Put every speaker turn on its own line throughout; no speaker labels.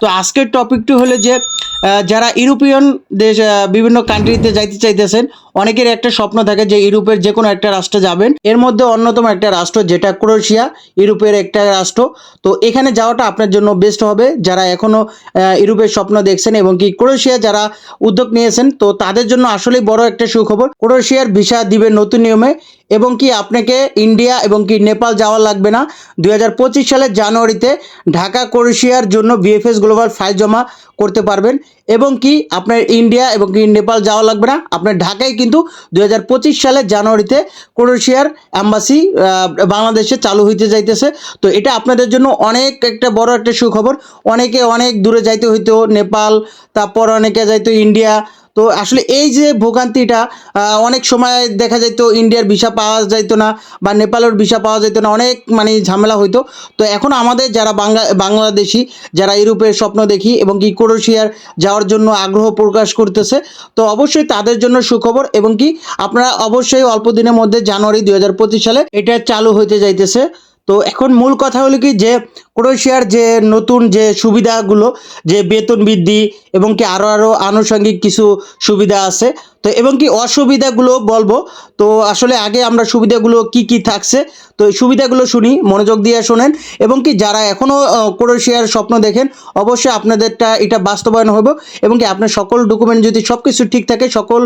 তো আজকের টপিকটি হলো যে যারা ইউরোপিয়ান দেশ বিভিন্ন কান্ট্রিতে যাইতে চাইতেছেন অনেকের একটা স্বপ্ন থাকে যে ইউরোপের যে কোনো একটা রাষ্ট্রে যাবেন। এর মধ্যে অন্যতম একটা রাষ্ট্র যেটা ক্রোয়েশিয়া, ইউরোপের একটা রাষ্ট্র। তো এখানে যাওয়াটা আপনার জন্য বেস্ট হবে। যারা এখনও ইউরোপের স্বপ্ন দেখছেন এবং কি ক্রোয়েশিয়া যারা উদ্যোগ নিয়েছেন, তো তাদের জন্য আসলেই বড় একটা সুখবর। ক্রোয়েশিয়ার ভিসা দিবে নতুন নিয়মে। এবং কি আপনাকে ইন্ডিয়া এবং কি নেপাল যাওয়া লাগবে না। দুই হাজার পঁচিশ সালের জানুয়ারিতে ঢাকা, ক্রোয়েশিয়ার জন্য বিএফএস গ্লোবাল ফাইল জমা করতে পারবেন এবং কি আপনার ইন্ডিয়া এবং কি নেপাল যাওয়া লাগবে না। আপনার ঢাকায় কিন্তু দুই হাজার পঁচিশ সালের জানুয়ারিতে ক্রোয়েশিয়ার অ্যাম্বাসি বাংলাদেশে চালু হইতে যাইতেছে। তো এটা আপনাদের জন্য অনেক একটা বড় একটা সুখবর। অনেকে অনেক দূরে যাইতে হইতো, নেপাল, তারপর অনেকে যাইতো ইন্ডিয়া তো আসলে এই যে ভোগান্তিটা অনেক সময় দেখা যেত ইন্ডিয়ার ভিসা পাওয়া যাইতো না বা নেপালের ভিসা পাওয়া যেত না, অনেক মানে ঝামেলা হইতো। তো এখন আমাদের যারা বাংলা, বাংলাদেশি, যারা ইউরোপের স্বপ্ন দেখি এবং কি ক্রোয়েশিয়ার যাওয়ার জন্য আগ্রহ প্রকাশ করতেছে, তো অবশ্যই তাদের জন্য সুখবর এবং কি আপনারা অবশ্যই অল্প দিনের মধ্যে জানুয়ারি দু হাজার পঁচিশ সালে এটা চালু হইতে যাইতেছে। তো এখন মূল কথা হলো কি যে ক্রোয়েশিয়ার যে নতুন যে সুবিধাগুলো, যে বেতন বৃদ্ধি এবং কি আরও আরও আনুষঙ্গিক কিছু সুবিধা আছে তো এবং কি অসুবিধাগুলো বলব? তো আসলে আগে আমরা সুবিধাগুলো কি কি থাকছে? তো এই সুবিধাগুলো শুনি, মনোযোগ দিয়ে শোনেন। এবং কি যারা এখনও ক্রোয়েশিয়ার স্বপ্ন দেখেন, অবশ্যই আপনাদেরটা এটা বাস্তবায়ন হবে। এবং কি আপনার সকল ডকুমেন্ট যদি সব কিছু ঠিক থাকে, সকল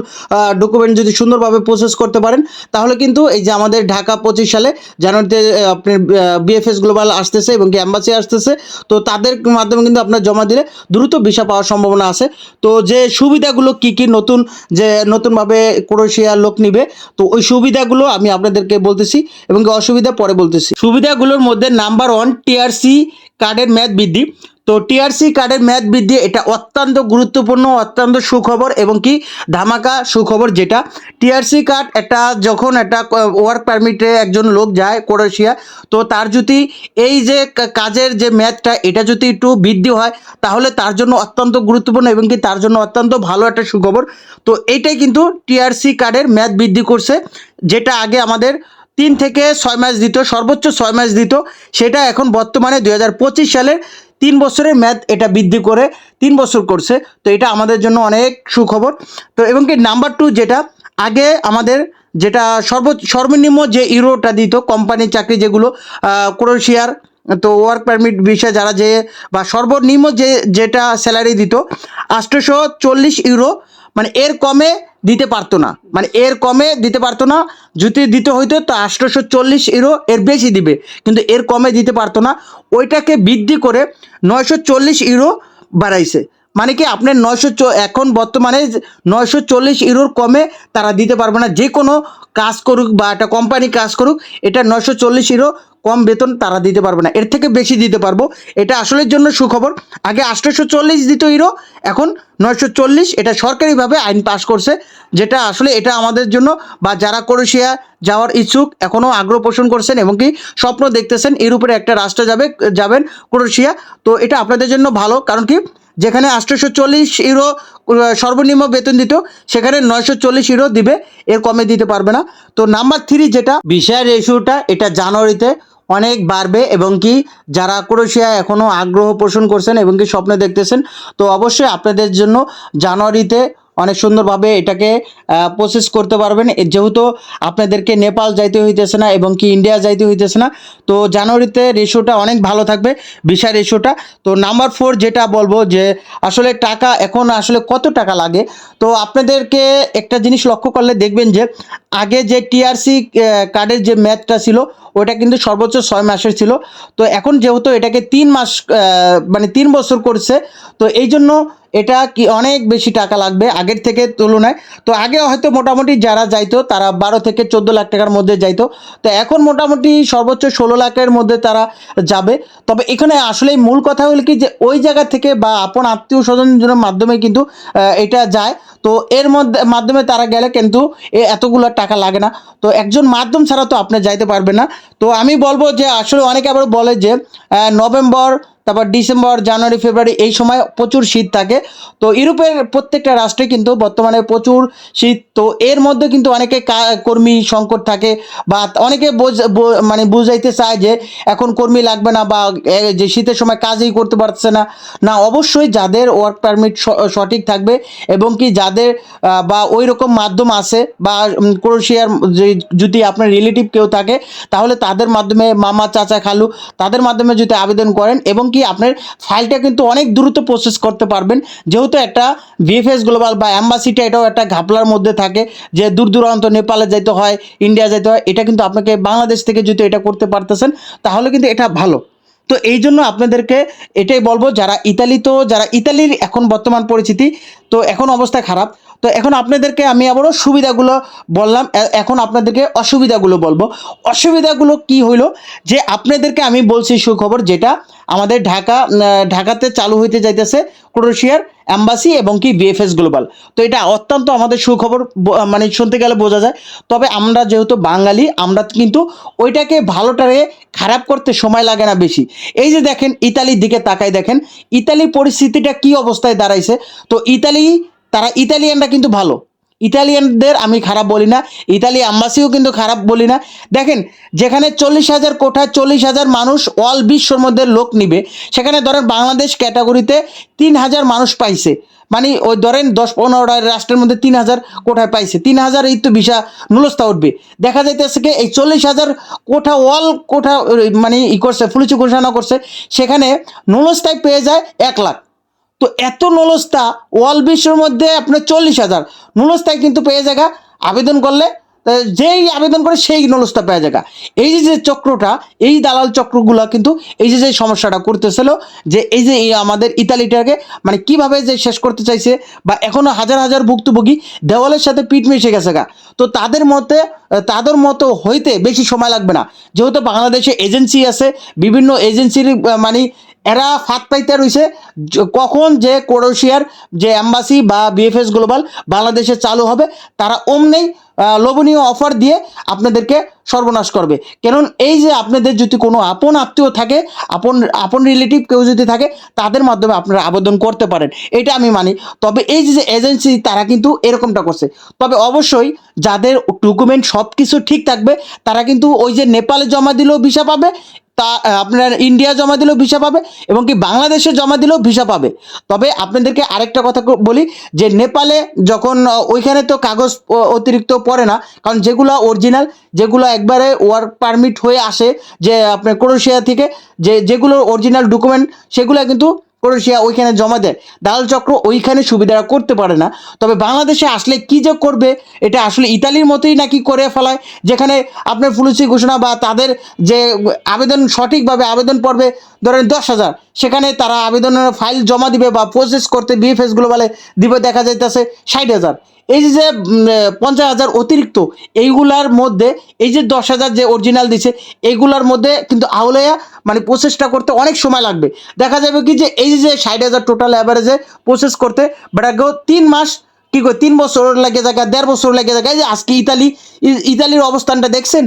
ডকুমেন্ট যদি সুন্দরভাবে প্রসেস করতে পারেন, তাহলে কিন্তু এই যে আমাদের ঢাকা পঁচিশ সালে জানুয়ারিতে আপনার বিএফএস গ্লোবাল আসতেছে এবং কি অ্যাম্বাসি আসতেছে। তো তাদের মাধ্যমে কিন্তু আপনার জমা দিলে দ্রুত ভিসা পাওয়ার সম্ভাবনা আছে। তো যে সুবিধাগুলো কি কি নতুন যে নতুনভাবে ক্রোয়েশিয়ার লোক নিবে। তো ওই সুবিধাগুলো আমি আপনাদেরকে বলতেছি এবং অসুবিধা পরে বলতেছি। সুবিধাগুলোর মধ্যে নাম্বার ওয়ান টিআরসি কার্ডের মেয়াদ বৃদ্ধি। তো টিআরসি কার্ডের মেয়াদ বৃদ্ধি, এটা অত্যন্ত গুরুত্বপূর্ণ, অত্যন্ত সুখবর এবং কি ধামাকা সুখবর যেটা। টিআরসি কার্ড একটা যখন একটা ওয়ার্ক পারমিটে একজন লোক যায় ক্রোয়েশিয়া তো তার যদি এই যে কাজের যে মেয়াদটা, এটা যদি একটু বৃদ্ধি হয়, তাহলে তার জন্য অত্যন্ত গুরুত্বপূর্ণ এবং কি তার জন্য অত্যন্ত ভালো একটা সুখবর। তো এইটাই কিন্তু টিআরসি কার্ডের মেয়াদ বৃদ্ধি করছে, যেটা আগে আমাদের তিন থেকে ছয় মাস দিত, সর্বোচ্চ ছয় মাস দিত। সেটা এখন বর্তমানে দু হাজার পঁচিশ সালের তিন বছরের ম্যাথ এটা বৃদ্ধি করে, তিন বছর করছে। তো এটা আমাদের জন্য অনেক সুখবর। তো এবং কি নাম্বার টু যেটা, আগে আমাদের যেটা সর্ব, সর্বনিম্ন যে ইউরোটা দিত, কোম্পানি চাকরি যেগুলো ক্রোয়েশিয়ার, তো ওয়ার্ক পারমিট বিষয়ে যারা যে, বা সর্বনিম্ন যে, যেটা স্যালারি দিত আষ্টশো চল্লিশ ইউরো মানে এর কমে দিতে পারতো না। মানে এর কমে দিতে পারতো না। যদি দিতে হইতো, তো আঠারোশো চল্লিশ ইউরো এর বেশি দিবে। কিন্তু এর কমে দিতে পারতো না। ওইটাকে বৃদ্ধি করে নয়শো চল্লিশ ইউরো বাড়াইছে। মানে কি আপনার নয়শো এখন বর্তমানে নয়শো চল্লিশ ইউরোর কমে তারা দিতে পারবে না। যে কোনো কাজ করুক বা একটা কোম্পানি কাজ করুক, এটা নয়শো চল্লিশ ইউরো কম বেতন তারা দিতে পারবে না। এর থেকে বেশি দিতে পারব। এটা আসলের জন্য সুখবর। আগে আটশোশো চল্লিশ দিত ইউরো, এখন নয়শো চল্লিশ। এটা সরকারিভাবে আইন পাশ করছে, যেটা আসলে এটা আমাদের জন্য বা যারা ক্রোয়েশিয়া যাওয়ার ইচ্ছুক, এখনও আগ্রহ পোষণ করছেন এবং কি স্বপ্ন দেখতেছেন ইউরোপের একটা রাষ্ট্রে যাবে, যাবেন ক্রোয়েশিয়া। তো এটা আপনাদের জন্য ভালো। কারণ কি যেখানে আটশোশো চল্লিশ ইউরো সর্বনিম্ন বেতন দিত, সেখানে নয়শো চল্লিশ ইউরো দিবে, এর কমে দিতে পারবে না। তো নাম্বার থ্রি যেটা ভিসা রেশিওটা এটা জানুয়ারিতে অনেক বাড়বে এবং কি যারা ক্রোশিয়া এখনও আগ্রহ পোষণ করছেন এবং কি স্বপ্ন দেখতেছেন, তো অবশ্যই আপনাদের জন্য জানুয়ারিতে অনেক সুন্দরভাবে এটাকে প্রসেস করতে পারবেন। যেহেতু আপনাদেরকে নেপাল যাইতে হইতেছে না এবং কি ইন্ডিয়া যাইতে হইতেছে না, তো জানুয়ারিতে রেশিওটা অনেক ভালো থাকবে ভিসা রেশিওটা তো নাম্বার ফোর যেটা বলব যে, আসলে টাকা এখন আসলে কত টাকা লাগে? তো আপনাদেরকে একটা জিনিস লক্ষ্য করলে দেখবেন যে, আগে যে টিআরসি কার্ডের যে ম্যাথটা ছিল ওটা কিন্তু সর্বোচ্চ ছয় মাসের ছিল। তো এখন যেহেতু এটাকে তিন মাস মানে তিন বছর করছে, তো এই জন্য এটা কি অনেক বেশি টাকা লাগবে আগের থেকে তুলনায়। তো আগে হয়তো মোটামুটি যারা যাইতো, তারা বারো থেকে চোদ্দ লাখ টাকার মধ্যে যাইতো। তো এখন মোটামুটি সর্বোচ্চ ষোলো লাখের মধ্যে তারা যাবে। তবে এখানে আসলে মূল কথা হলো কি যে, ওই জায়গা থেকে বা আপন আত্মীয় স্বজনের মাধ্যমে কিন্তু এটা যায়। তো এর মধ্যে, মাধ্যমে তারা গেলে কিন্তু এতগুলো টাকা লাগে না। তো একজন মাধ্যম ছাড়া তো আপনি যাইতে পারবেন না। তো আমি বলব যে আসলে অনেকে আবার বলে যে নভেম্বর তারপর ডিসেম্বর, জানুয়ারি, ফেব্রুয়ারি এই সময় প্রচুর শীত থাকে। তো ইউরোপের প্রত্যেকটা রাষ্ট্রে কিন্তু বর্তমানে প্রচুর শীত। তো এর মধ্যে কিন্তু অনেকে কর্মী সংকট থাকে বা অনেকে মানে বুঝাইতে চায় যে এখন কর্মী লাগবে না বা যে শীতের সময় কাজই করতে পারছে না। না, অবশ্যই যাদের ওয়ার্ক পারমিট সঠিক থাকবে এবং কি যাদের বা ওই রকম মাধ্যম আছে বা ক্রোশিয়ার যদি আপনার রিলেটিভ কেউ থাকে, তাহলে তাদের মাধ্যমে মামা, চাচা, খালু তাদের মাধ্যমে যদি আবেদন করেন এবং কি আপনার ফাইলটা কিন্তু অনেক দ্রুত প্রসেস করতে পারবেন। যেহেতু একটা ভিএফএস গ্লোবাল বা অ্যাম্বাসিটা এটাও একটা ঘাপলার মধ্যে থাকে, যে দূর দূরান্ত নেপালে যাইতে হয় ইন্ডিয়া যাইতে হয়, এটা কিন্তু আপনাকে বাংলাদেশ থেকে যদি এটা করতে পারতেছেন, তাহলে কিন্তু এটা ভালো। তো এই জন্য আপনাদেরকে এটাই বলব, যারা ইতালি তো, যারা ইতালির এখন বর্তমান পরিস্থিতি তো এখন অবস্থা খারাপ। তো এখন আপনাদেরকে আমি আবারও সুবিধাগুলো বললাম। এখন আপনাদেরকে অসুবিধাগুলো বলব। অসুবিধাগুলো কি হইল যে আপনাদেরকে আমি বলছি সুখবর যেটা আমাদের ঢাকা ঢাকাতে চালু হইতে যাইতেছে ক্রোয়েশিয়ার অ্যাম্বাসি এবং কি বিএফএস গ্লোবাল। তো এটা অত্যন্ত আমাদের সুখবর মানে শুনতে গেলে বোঝা যায়। তবে আমরা যেহেতু বাঙালি, আমরা কিন্তু ওইটাকে ভালোটারে খারাপ করতে সময় লাগে না বেশি। এই যে দেখেন, ইতালির দিকে তাকাই দেখেন, ইতালির পরিস্থিতিটা কি অবস্থায় দাঁড়াইছে? তো ইতালি তারা ইতালিয়ানরা কিন্তু ভালো। ইতালিয়ানদের আমি খারাপ বলি না, ইতালি আম্বাসিও কিন্তু খারাপ বলি না। দেখেন, যেখানে চল্লিশ হাজার কোঠায় চল্লিশ হাজার মানুষ অল বিশ্বর মধ্যে লোক নিবে, সেখানে ধরেন বাংলাদেশ ক্যাটাগরিতে তিন হাজার মানুষ পাইছে। মানে ওই ধরেন দশ পনেরোটা রাষ্ট্রের মধ্যে তিন হাজার কোঠায় পাইছে। তিন হাজার এই তো ভিসা নুলস্তা উঠবে। দেখা যাইতেছে কি, এই চল্লিশ হাজার কোঠা অল কোঠা মানে ই করছে, ফুলিচু ঘোষণা করছে, সেখানে নুলস্তায় পেয়ে যায় এক লাখ। তো এত নলস্তা ওয়াল বিশ্বের মধ্যে আপনার চল্লিশ হাজার। নলস্তায় কিন্তু পেয়ে জায়গা, আবেদন করলে যেই আবেদন করে সেই নলস্তা পেয়ে জায়গা। এই যে যে চক্রটা, এই দালাল চক্রগুলো কিন্তু এই যে যে সমস্যাটা করতেছিল, যে এই যে আমাদের ইতালিটাকে মানে কীভাবে যে শেষ করতে চাইছে, বা এখনও হাজার হাজার ভুক্তভোগী দেওয়ালের সাথে পিঠ মিশে গেছে গা। তো তাদের মতে তাদের মতো হইতে বেশি সময় লাগবে না। যেহেতু বাংলাদেশে এজেন্সি আছে, বিভিন্ন এজেন্সির মানে এরা ফাঁদ পাইতে রয়েছে কখন যে ক্রোয়েশিয়ার যে অ্যাম্বাসি বা বিএফএস গ্লোবাল বাংলাদেশে চালু হবে, তারা অমনেই লোভনীয় অফার দিয়ে আপনাদেরকে সর্বনাশ করবে। কারণ এই যে আপনাদের যদি কোনো আপন আত্মীয় থাকে, আপন আপন রিলেটিভ কেউ যদি থাকে, তাদের মাধ্যমে আপনারা আবেদন করতে পারেন। এটা আমি মানি। তবে এই যে এজেন্সি তারা কিন্তু এরকমটা করছে। তবে অবশ্যই যাদের ডকুমেন্ট সব কিছু ঠিক থাকবে, তারা কিন্তু ওই যে নেপালে জমা দিলেও ভিসা পাবে তা আপনার ইন্ডিয়া জমা দিলেও ভিসা পাবে এবং কি বাংলাদেশে জমা দিলেও ভিসা পাবে। তবে আপনাদেরকে আরেকটা কথা বলি, যে নেপালে যখন ওইখানে তো কাগজ অতিরিক্ত পড়ে না, কারণ যেগুলো অরিজিনাল যেগুলো একবারে ওয়ার্ক পারমিট হয়ে আসে, যে আপনার ক্রোয়েশিয়া থেকে, যে যেগুলো অরিজিনাল ডকুমেন্ট সেগুলো কিন্তু ক্রোয়েশিয়া ওইখানে জমা দেয়। দালাল চক্র ওইখানে সুবিধা করতে পারে না। তবে বাংলাদেশে আসলে কি যে করবে, এটা আসলে ইতালির মতোই নাকি করে ফেলায়, যেখানে আপনার ফুলুসি ঘোষণা বা তাদের যে আবেদন সঠিকভাবে আবেদন পড়বে, ধরেন দশ হাজার, সেখানে তারা আবেদনের ফাইল জমা দিবে বা প্রসেস করতে বিএফএসগুলো বলে, দিবে, দেখা যাইতেছে ষাট হাজার। এই যে পঞ্চাশ হাজার অতিরিক্ত, এইগুলার মধ্যে, এই যে দশ হাজার যে অরিজিনাল দিছে, এইগুলার মধ্যে কিন্তু আউলাইয়া মানে প্রসেসটা করতে অনেক সময় লাগবে। দেখা যাবে কি যে, এই যে ষাট হাজার টোটাল অ্যাভারেজে প্রসেস করতে বেটাকেও তিন মাস, কি করে তিন বছর লেগে যায় দেড় বছর লেগে এই যে আজকে ইতালি ইতালির অবস্থানটা দেখছেন?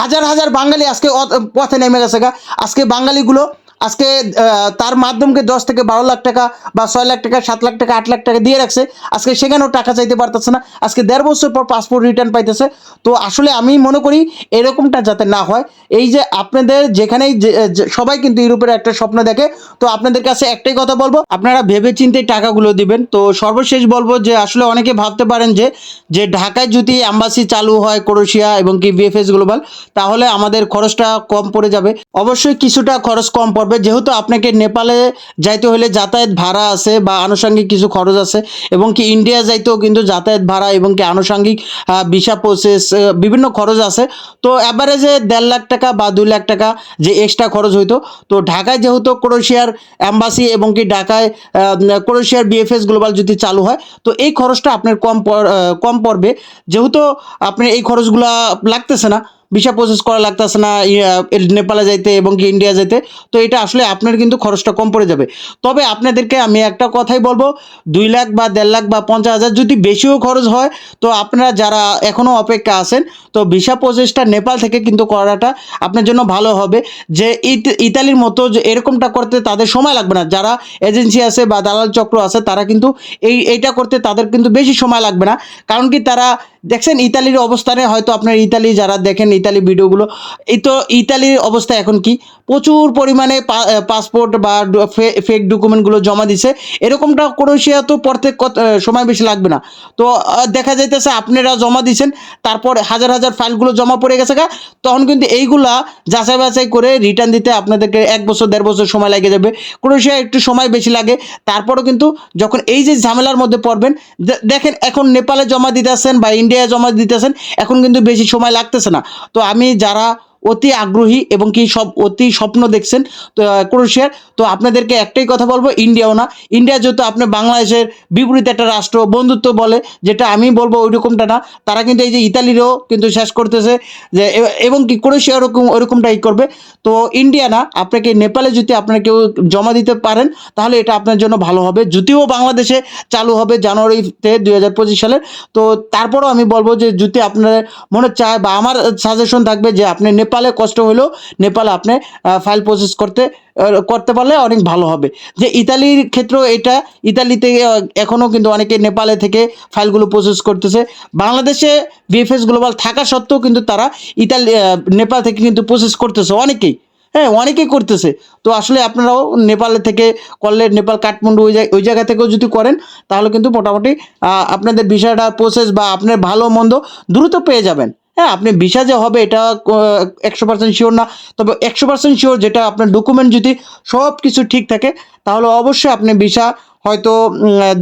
হাজার হাজার বাঙালি আজকে পথে নেমে গেছে গা। আজকে বাঙালিগুলো আজকে তার মাধ্যমকে দশ থেকে বারো লাখ টাকা বা ছয় লাখ টাকা, সাত লাখ টাকা, আট লাখ টাকা দিয়ে রাখছে। আজকে সেখানেও টাকা চাইতে পারতেছে না। আজকে দেড় বছর পর পাসপোর্ট রিটার্ন পাইতেছে। তো আসলে আমি মনে করি এরকমটা যাতে না হয়। এই যে আপনাদের যেখানেই সবাই কিন্তু ইউরোপের একটা স্বপ্ন দেখে। তো আপনাদের কাছে একটাই কথা বলব, আপনারা ভেবে চিন্তে টাকাগুলো দিবেন। তো সর্বশেষ বলব যে, আসলে অনেকে ভাবতে পারেন যে যে ঢাকায় যদি অ্যাম্বাসি চালু হয় ক্রোয়েশিয়া এবং কি বিএফএস গ্লোবাল তাহলে আমাদের খরচটা কম পড়ে যাবে। অবশ্যই কিছুটা খরচ কম পড়বে যেহেতু আপনাকে নেপালে যাইতে হলে যাতায়াত ভাড়া আছে বা আনুষঙ্গিক কিছু খরচ আছে, এবং কি ইন্ডিয়া যাইতেও কিন্তু যাতায়াত ভাড়া এবং কি আনুষঙ্গিক ভিসা প্রসেস বিভিন্ন খরচ আছে। তো অ্যাভারেজে দেড় লাখ টাকা বা দুই লাখ টাকা যে এক্সট্রা খরচ হইতো। তো ঢাকায় যেহেতু ক্রোয়েশিয়ার অ্যাম্বাসি এবং কি ঢাকায় ক্রোয়েশিয়ার বিএফএস গ্লোবাল যদি চালু হয়, তো এই খরচটা আপনার কম কম পড়বে। যেহেতু আপনার এই খরচগুলা লাগতেছে না ভিসা প্রসেস করা লাগতেছে না নেপালে যাইতে এবং কি ইন্ডিয়া যাইতে, তো এটা আসলে আপনার কিন্তু খরচটা কম পড়ে যাবে। তবে আপনাদেরকে আমি একটা কথাই বলব, দুই লাখ বা দেড় লাখ বা পঞ্চাশ হাজার যদি বেশিও খরচ হয়, তো আপনারা যারা এখনও অপেক্ষা আছেন, তো ভিসা প্রসেসটা নেপাল থেকে কিন্তু করাটা আপনার জন্য ভালো হবে। যে ইত- ইতালির মতো যে এরকমটা করতে তাদের সময় লাগবে না। যারা এজেন্সি আছে বা দালাল চক্র আছে, তারা কিন্তু এই, এইটা করতে তাদের কিন্তু বেশি সময় লাগবে না। কারণ কি তারা দেখছেন, ইতালির অবস্থানে হয়তো আপনার ইতালি যারা দেখেন, ইতালি ভিডিওগুলো, এই তো ইতালির অবস্থা এখন কি? প্রচুর পরিমাণে পাসপোর্ট বা ফেক ডকুমেন্টগুলো জমা দিছে। এরকমটা ক্রোয়েশিয়া তো কত- সময় বেশি লাগবে না। তো দেখা যাইতেছে আপনারা জমা দিছেন, তারপর হাজার হাজার ফাইলগুলো জমা পড়ে গেছে গা। তখন কিন্তু এইগুলা যাচাই বাছাই করে রিটার্ন দিতে আপনাদেরকে এক বছর, দেড় বছর সময় লেগে যাবে। ক্রোয়েশিয়া একটু সময় বেশি লাগে। তারপরও কিন্তু যখন এই যে ঝামেলার মধ্যে পড়বেন দেখেন, এখন নেপালে জমা দিতেছেন বা ইন্ডিয়ায় জমা দিতেছেন এখন কিন্তু বেশি সময় লাগতেছে না। তো আমি যারা অতি আগ্রহী এবং কি সব অতি স্বপ্ন দেখছেন, তো ক্রোয়েশিয়ার। তো আপনাদেরকে একটাই কথা বলব, ইন্ডিয়াও না। ইন্ডিয়া যেহেতু আপনি বাংলাদেশের বিপরীত একটা রাষ্ট্র, বন্ধুত্ব বলে, যেটা আমি বলব ওই রকমটা না। তারা কিন্তু এই যে ইতালিরও কিন্তু শেষ করতেছে যে এবং কি ক্রোয়েশিয়া ওরকম, ওরকমটাই করবে। তো ইন্ডিয়া না, আপনাকে নেপালে যদি আপনারা কেউ জমা দিতে পারেন, তাহলে এটা আপনার জন্য ভালো হবে। যদিও বাংলাদেশে চালু হবে জানুয়ারিতে দুই হাজার পঁচিশ সালের। তো তারপরও আমি বলব যে, যদি আপনার মনে চায় বা আমার সাজেশন থাকবে যে, আপনি নেপালে কষ্ট হলেও নেপালে আপনি ফাইল প্রসেস করতে করতে পারলে অনেক ভালো হবে। যে ইতালির ক্ষেত্রেও এটা, ইতালিতে এখনও কিন্তু অনেকে নেপালে থেকে ফাইলগুলো প্রসেস করতেছে। বাংলাদেশে বিএফএস গ্লোবাল থাকা সত্ত্বেও কিন্তু তারা ইতালি নেপাল থেকে কিন্তু প্রসেস করতেছে অনেকেই। হ্যাঁ অনেকেই করতেছে। তো আসলে আপনারাও নেপালে থেকে করলে নেপাল কাঠমান্ডু ওই ওই জায়গা থেকেও যদি করেন, তাহলে কিন্তু মোটামুটি আপনাদের বিষয়টা প্রসেস বা আপনার ভালো মন্দ দ্রুত পেয়ে যাবেন। হ্যাঁ আপনি ভিসা যে হবে এটা একশো পার্সেন্ট শিওর না। তবে একশো পার্সেন্ট শিওর যেটা আপনার ডকুমেন্ট যদি সব কিছু ঠিক থাকে, তাহলে অবশ্যই আপনি ভিসা হয়তো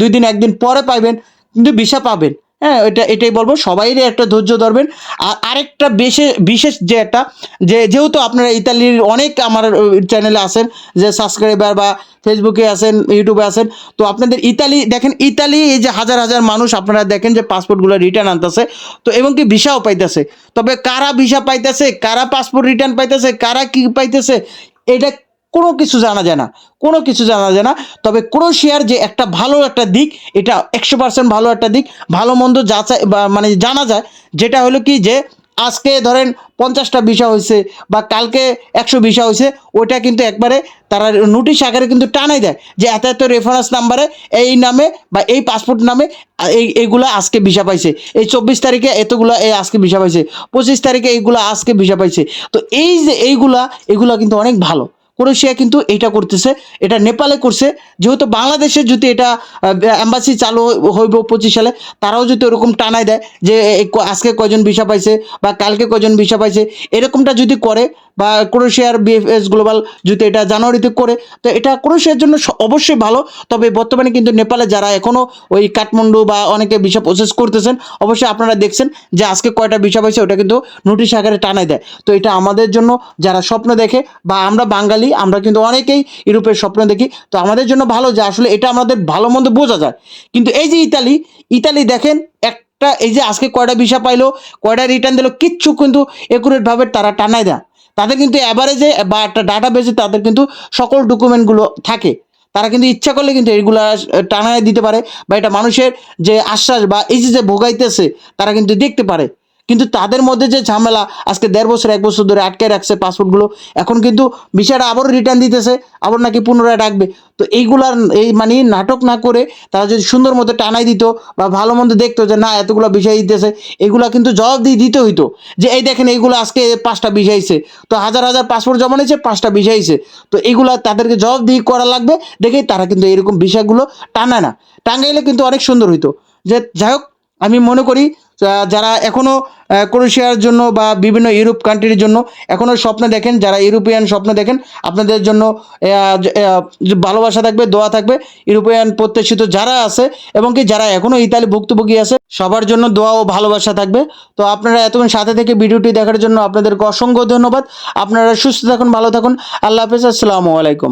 দুই দিন, একদিন পরে পাইবেন, কিন্তু ভিসা পাবেন। হ্যাঁ এটা, এটাই বলব, সবাইরই একটা ধৈর্য ধরবেন। আর আরেকটা বিশেষ বিশেষ যে একটা, যে যেহেতু আপনারা ইতালির অনেক আমার চ্যানেলে আছেন, যে সাবস্ক্রাইবার বা ফেসবুকে আছেন ইউটিউবে আছেন, তো আপনাদের ইতালি, দেখেন ইতালি, এই যে হাজার হাজার মানুষ আপনারা দেখেন যে পাসপোর্টগুলো রিটার্ন আনতেছে, তো এবং কি ভিসাও পাইতেছে। তবে কারা ভিসা পাইতেছে, কারা পাসপোর্ট রিটার্ন পাইতেছে, কারা কি পাইতেছে, এটা কোনো কিছু জানা যায় না, কোনো কিছু জানা যায় না। তবে ক্রোশিয়ার যে একটা ভালো একটা দিক, এটা একশো পার্সেন্ট ভালো একটা দিক, ভালো মন্দ যাচাই বা মানে জানা যায়। যেটা হলো কি যে, আজকে ধরেন পঞ্চাশটা ভিসা হয়েছে বা কালকে একশো ভিসা হয়েছে, ওইটা কিন্তু একবারে তারা নোটিশ আকারে কিন্তু টানাই দেয় যে এত এত রেফারেন্স নাম্বারে এই নামে বা এই পাসপোর্ট নামে এই, এইগুলা আজকে ভিসা পাইছে। এই চব্বিশ তারিখে এতগুলা এই আজকে ভিসা পাইছে, পঁচিশ তারিখে এইগুলা আজকে ভিসা পাইছে। তো এই যে এইগুলা, এগুলা কিন্তু অনেক ভালো। ক্রোয়েশিয়া কিন্তু এইটা করতেছে, এটা নেপালে করছে। যেহেতু বাংলাদেশে যদি এটা অ্যাম্বাসি চালু হইব পঁচিশ সালে, তারাও যদি ওরকম টানায় দেয় যে আজকে কয়জন ভিসা পাইছে বা কালকে কয়জন ভিসা পাইছে, এরকমটা যদি করে বা ক্রোয়েশিয়ার বিএফএস গ্লোবাল যদি এটা জানুয়ারিতে করে, তো এটা ক্রোয়েশিয়ার জন্য অবশ্যই ভালো। তবে বর্তমানে কিন্তু নেপালে যারা এখনও ওই কাঠমান্ডু বা অনেকে ভিসা প্রসেস করতেছেন, অবশ্যই আপনারা দেখছেন যে আজকে কয়টা ভিসা পাইছে, ওটা কিন্তু নোটিশ আকারে টানায় দেয়। তো এটা আমাদের জন্য, যারা স্বপ্ন দেখে বা আমরা বাঙালি আমরা কিন্তু অনেকেই ইউরোপের স্বপ্ন দেখি। তো আমাদের জন্য ভালো যে আসলে এটা আমাদের ভালো মন্দ বোঝা যায়। কিন্তু এই যে ইতালি ইতালি দেখেন, একটা এই যে আজকে কয়টা ভিসা পাইলো, কয়টা রিটার্ন দিলো, কিচ্ছু কিন্তু একুরেটভাবে তারা টানায় দেয়। তাদের কিন্তু অ্যাভারেজে বা একটা ডাটা বেসে তাদের কিন্তু সকল ডকুমেন্টগুলো থাকে। তারা কিন্তু ইচ্ছা করলে কিন্তু এইগুলা টানায় দিতে পারে বা এটা মানুষের যে আশ্বাস বা এই যে ভোগাইতেছে, তারা কিন্তু দেখতে পারে। কিন্তু তাদের মধ্যে যে ঝামেলা, আজকে দেড় বছর, এক বছর ধরে আটকে রাখছে পাসপোর্টগুলো, এখন কিন্তু বিষয়টা আবারও রিটার্ন দিতেছে, আবার নাকি পুনরায় ডাকবে। তো এইগুলার, এই মানে নাটক না করে তারা যদি সুন্দর মতো টানাই দিত বা ভালো মন্দ দেখতো যে, না, এতগুলো বিষয় দিতেছে। এগুলা কিন্তু জবাব দিয়ে দিতে হইতো যে, এই দেখেন, এইগুলো আজকে পাঁচটা বিষাইছে তো হাজার হাজার পাসপোর্ট জমা নিয়েছে, পাঁচটা বিষাইছে তো এইগুলা তাদেরকে জবাব দিয়ে করা লাগবে দেখেই তারা কিন্তু এরকম বিষয়গুলো টানায় না। টাঙ্গাইলে কিন্তু অনেক সুন্দর হইতো। যে, যাই হোক, আমি মনে করি যারা এখনও ক্রোয়েশিয়ার জন্য বা বিভিন্ন ইউরোপ কান্ট্রির জন্য এখনও স্বপ্ন দেখেন, যারা ইউরোপিয়ান স্বপ্ন দেখেন, আপনাদের জন্য ভালোবাসা থাকবে, দোয়া থাকবে, ইউরোপিয়ান প্রত্যাশিত যারা আছে এবং কি যারা এখনও ইতালি ভুক্তভোগী আছে, সবার জন্য দোয়া ও ভালোবাসা থাকবে। তো আপনারা এতক্ষণ সাথে থেকে ভিডিওটি দেখার জন্য আপনাদেরকে অসংখ্য ধন্যবাদ। আপনারা সুস্থ থাকুন, ভালো থাকুন। আল্লাহ হাফেজ, আসসালামু আলাইকুম।